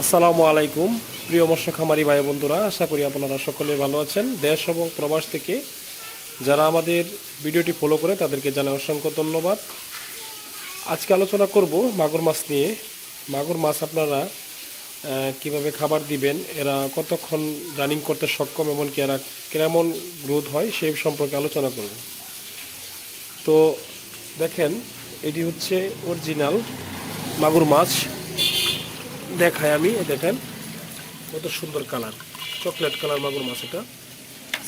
আসসালামু আলাইকুম। প্রিয় মৎস্য খামারি ভাই বন্ধুরা, আশা করি আপনারা সকলে ভালো আছেন। দেশ এবং প্রবাস থেকে যারা আমাদের ভিডিওটি ফলো করে তাদেরকে জানাই অসংখ্য ধন্যবাদ। আজকে আলোচনা করব মাগুর মাছ নিয়ে। মাগুর মাছ আপনারা কীভাবে খাবার দিবেন, এরা কতক্ষণ রানিং করতে সক্ষম, এমনকি এরা কেমন গ্রোথ হয় সেই সম্পর্কে আলোচনা করব। তো দেখেন, এটি হচ্ছে অরিজিনাল মাগুর মাছ। দেখাই আমি দেখেন, কত সুন্দর কালার, চকলেট কালার মাগুর মাছ এটা।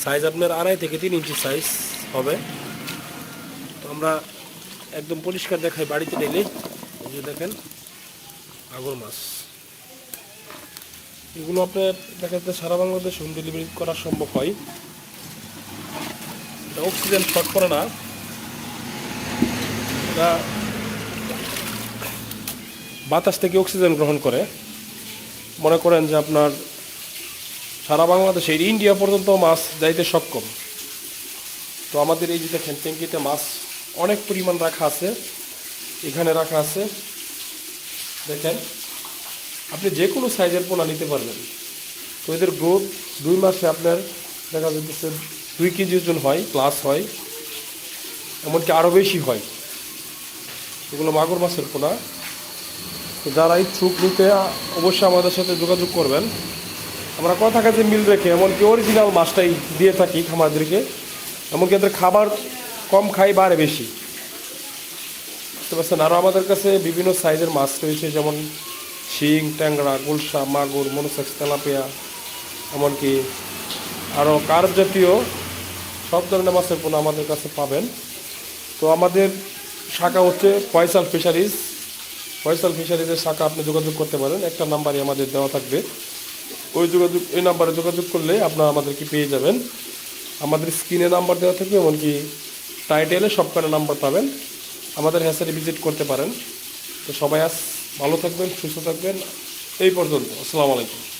সাইজ আপনার আড়াই থেকে তিন ইঞ্চি সাইজ হবে। তো আমরা একদম পরিষ্কার দেখাই বাড়িতে ডেলে যে দেখেন, মাগুর মাছ। এগুলো আপনার দেখা যাচ্ছে সারা বাংলাদেশ হোম ডেলিভারি করা সম্ভব হয়। অক্সিজেন শর্ট করে না। এটা বাতাস থেকে অক্সিজেন গ্রহণ করে। মনে করেন যে আপনার সারা বাংলাদেশের ইন্ডিয়া পর্যন্ত মাছ যাইতে সক্ষম। তো আমাদের এই যে দেখেন ট্যাঙ্কিতে মাছ অনেক পরিমাণ রাখা আছে। এখানে রাখা আছে। দেখেন, আপনি যে কোনো সাইজের পোনা নিতে পারবেন। তো এদের গ্রোথ দুই মাসে আপনার দেখা যাচ্ছে দুই কেজি ওজন হয় প্লাস হয়। এমনকি আরও বেশি হয়। এগুলো মাগুর মাছের পোনা। যারা ইচ্ছুক নিতে, অবশ্যই আমাদের সাথে যোগাযোগ করবেন। আমরা কথা কাছে মিল রেখে, এমনকি অরিজিনাল মাছটাই দিয়ে থাকি খামারদেরকে, এমনকি এদের খাবার কম খাই বাড়ে বেশি। বুঝতে পারছেন? আরও আমাদের কাছে বিভিন্ন সাইজের মাছ রয়েছে, যেমন শিং, ট্যাংরা, গুলশা, মাগুর, মনোসেক্স, তেলাপিয়া, এমনকি আরও কার্প জাতীয় সব ধরনের মাছের পোনা আমাদের কাছে পাবেন। তো আমাদের শাখা হচ্ছে ফয়সাল ফিশারিজ। ফয়সাল ফিশারিজের শাখা আপনি যোগাযোগ করতে পারেন। একটা নাম্বারই আমাদের দেওয়া থাকবে। ওই যোগাযোগ, এই নাম্বারে যোগাযোগ করলে আপনারা আমাদেরকে পেয়ে যাবেন? আমাদের স্ক্রিনে নাম্বার দেওয়া থাকবে, এমনকি টাইটেলে সবখানে নাম্বার পাবেন। আমাদের হ্যাসারি ভিজিট করতে পারেন। তো সবাই আজ ভালো থাকবেন, সুস্থ থাকবেন। এই পর্যন্ত। আসসালামু আলাইকুম।